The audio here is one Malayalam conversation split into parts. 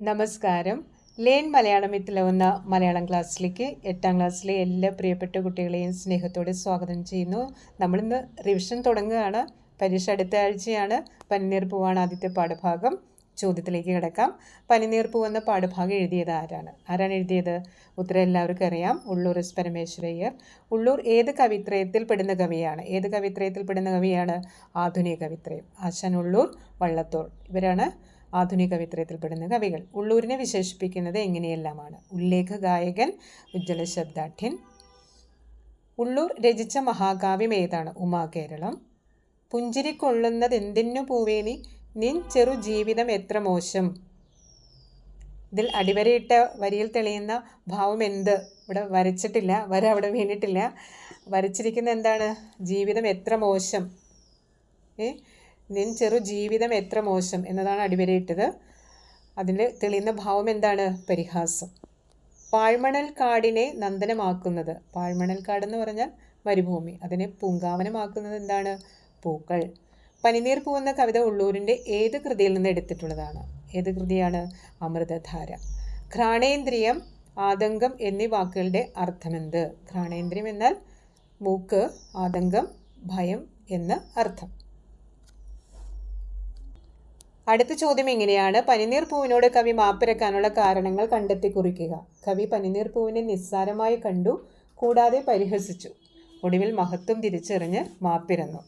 നമസ്കാരം. ലേൺ മലയാളം എന്ന മലയാളം ക്ലാസ്സിലേക്ക് എട്ടാം ക്ലാസ്സിലെ എല്ലാ പ്രിയപ്പെട്ട കുട്ടികളെയും സ്നേഹത്തോടെ സ്വാഗതം ചെയ്യുന്നു. നമ്മളിന്ന് റിവിഷൻ തുടങ്ങുകയാണ്. പരീക്ഷ അടുത്ത ആഴ്ചയാണ്. പനിനീർ പൂവാണ് ആദ്യത്തെ പാഠഭാഗം. ചോദ്യത്തിലേക്ക് കിടക്കാം. പനിനീർ പൂ എന്ന പാഠഭാഗം എഴുതിയത് ആരാണ്? ആരാണ് എഴുതിയത്? ഉത്തരം എല്ലാവർക്കും അറിയാം. ഉള്ളൂർ എസ് പരമേശ്വരയ്യർ. ഉള്ളൂർ ഏത് കവിത്രയത്തിൽ പെടുന്ന കവിയാണ്? ഏത് കവിത്രയത്തിൽ പെടുന്ന കവിയാണ്? ആധുനിക കവിത്രയം. ആശാൻ ഉള്ളൂർ വള്ളത്തോൾ. ഇവരാണ് ആധുനിക കവിത്രയത്തിൽപ്പെടുന്ന കവികൾ. ഉള്ളൂരിനെ വിശേഷിപ്പിക്കുന്നത് എങ്ങനെയെല്ലാമാണ്? ഉല്ലേഖ ഗായകൻ ഉജ്ജ്വല ശബ്ദാഠ്യൻ. ഉള്ളൂർ രചിച്ച മഹാകാവ്യം ഏതാണ്? ഉമാ കേരളം. പുഞ്ചിരി കൊള്ളുന്നത് എന്തിനു പൂവേനി നിൻ ചെറു ജീവിതം എത്ര മോശം. ഇതിൽ അടിവരയിട്ട വരിയിൽ തെളിയുന്ന ഭാവം എന്ത്? ഇവിടെ വരച്ചിട്ടില്ല വര അവിടെ വീണിട്ടില്ല. വരച്ചിരിക്കുന്ന എന്താണ്? ജീവിതം എത്ര മോശം. ഏ? നിൻ ചെറു ജീവിതം എത്ര മോശം എന്നതാണ് അടിവരയിട്ടത്. അതിൽ തെളിയുന്ന ഭാവം എന്താണ്? പരിഹാസം. പാഴ്മണൽ കാടിനെ നന്ദനമാക്കുന്നത്. പാഴ്മണൽ കാട് എന്ന് പറഞ്ഞാൽ മരുഭൂമി. അതിനെ പൂങ്കാവനമാക്കുന്നത് എന്താണ്? പൂക്കൾ. പനിനീർ പൂവെന്ന കവിത ഉള്ളൂരിന്റെ ഏത് കൃതിയിൽ നിന്ന് എടുത്തിട്ടുള്ളതാണ്? ഏത് കൃതിയാണ്? അമൃതധാര. ഘ്രാണേന്ദ്രിയം ആതങ്കം എന്നീ വാക്കുകളുടെ അർത്ഥമെന്ത്? ഘ്രാണേന്ദ്രിയം എന്നാൽ മൂക്ക് ആതങ്കം ഭയം എന്ന് അർത്ഥം. അടുത്ത ചോദ്യം എങ്ങനെയാണ്? പനിനീർ പൂവിനോട് കവി മാപ്പിരക്കാനുള്ള കാരണങ്ങൾ കണ്ടെത്തി കുറിക്കുക. കവി പനിനീർ പൂവിനെ നിസ്സാരമായി കണ്ടു കൂടാതെ പരിഹസിച്ചു. ഒടുവിൽ മഹത്വം തിരിച്ചറിഞ്ഞ് മാപ്പിരന്നു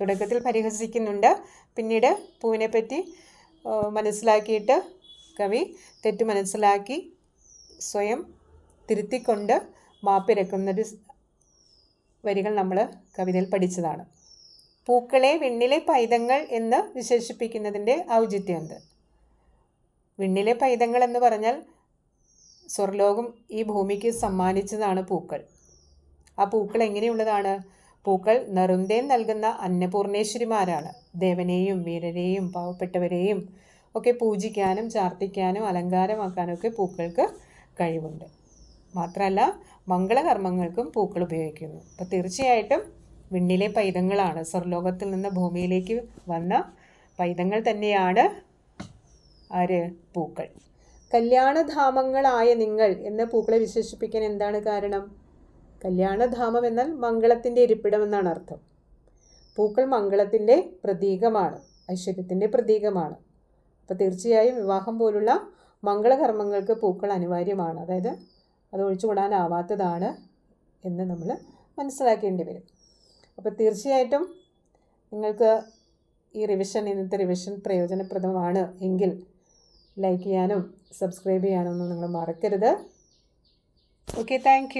തുടക്കത്തിൽ പരിഹസിക്കുന്നുണ്ട്. പിന്നീട് പൂവിനെപ്പറ്റി മനസ്സിലാക്കിയിട്ട് കവി തെറ്റ് മനസ്സിലാക്കി സ്വയം തിരുത്തിക്കൊണ്ട് മാപ്പിരക്കുന്നൊരു വരികൾ നമ്മൾ കവിതയിൽ പഠിച്ചതാണ്. പൂക്കളെ വിണ്ണിലെ പൈതങ്ങൾ എന്ന് വിശേഷിപ്പിക്കുന്നതിന്റെ ഔചിത്യമുണ്ട്. വിണ്ണിലെ പൈതങ്ങൾ എന്ന് പറഞ്ഞാൽ സ്വർലോകം ഈ ഭൂമിക്ക് സമ്മാനിച്ചതാണ് പൂക്കൾ. ആ പൂക്കൾ എങ്ങനെയുള്ളതാണ്? പൂക്കൾ നെറുന്തേൻ നൽകുന്ന അന്നപൂർണേശ്വരിമാരാണ്. ദേവനെയും വീരരെയും പാവപ്പെട്ടവരെയും ഒക്കെ പൂജിക്കാനും ചാർത്തിക്കാനും അലങ്കാരമാക്കാനും ഒക്കെ പൂക്കൾക്ക് കഴിവുണ്ട്. മാത്രമല്ല മംഗളകർമ്മങ്ങൾക്കും പൂക്കൾ ഉപയോഗിക്കുന്നു. അപ്പോൾ തീർച്ചയായിട്ടും വിണ്ണിലെ പൈതങ്ങളാണ്. സ്വർലോകത്തിൽ നിന്ന് ഭൂമിയിലേക്ക് വന്ന പൈതങ്ങൾ തന്നെയാണ് ആര്? പൂക്കൾ. കല്യാണധാമങ്ങളായ നിങ്ങൾ എന്ന പൂക്കളെ വിശേഷിപ്പിക്കാൻ എന്താണ് കാരണം? കല്യാണധാമം എന്നാൽ മംഗളത്തിന്റെ ഇരിപ്പിടം എന്നാണ് അർത്ഥം. പൂക്കൾ മംഗളത്തിന്റെ പ്രതീകമാണ് ഐശ്വര്യത്തിന്റെ പ്രതീകമാണ്. അപ്പോൾ തീർച്ചയായും വിവാഹം പോലുള്ള മംഗളകർമ്മങ്ങൾക്ക് പൂക്കൾ അനിവാര്യമാണ്. അതായത് അത് ഒഴിച്ചുകൂടാനാവാത്തതാണ് എന്ന് നമ്മൾ മനസ്സിലാക്കേണ്ടി വരും. അപ്പോൾ തീർച്ചയായിട്ടും നിങ്ങൾക്ക് ഈ റിവിഷൻ ഇന്നത്തെ റിവിഷൻ പ്രയോജനപ്രദമാണ് എങ്കിൽ ലൈക്ക് ചെയ്യാനും സബ്സ്ക്രൈബ് ചെയ്യാനും ഒന്നും നിങ്ങൾ മറക്കരുത്. Okay thank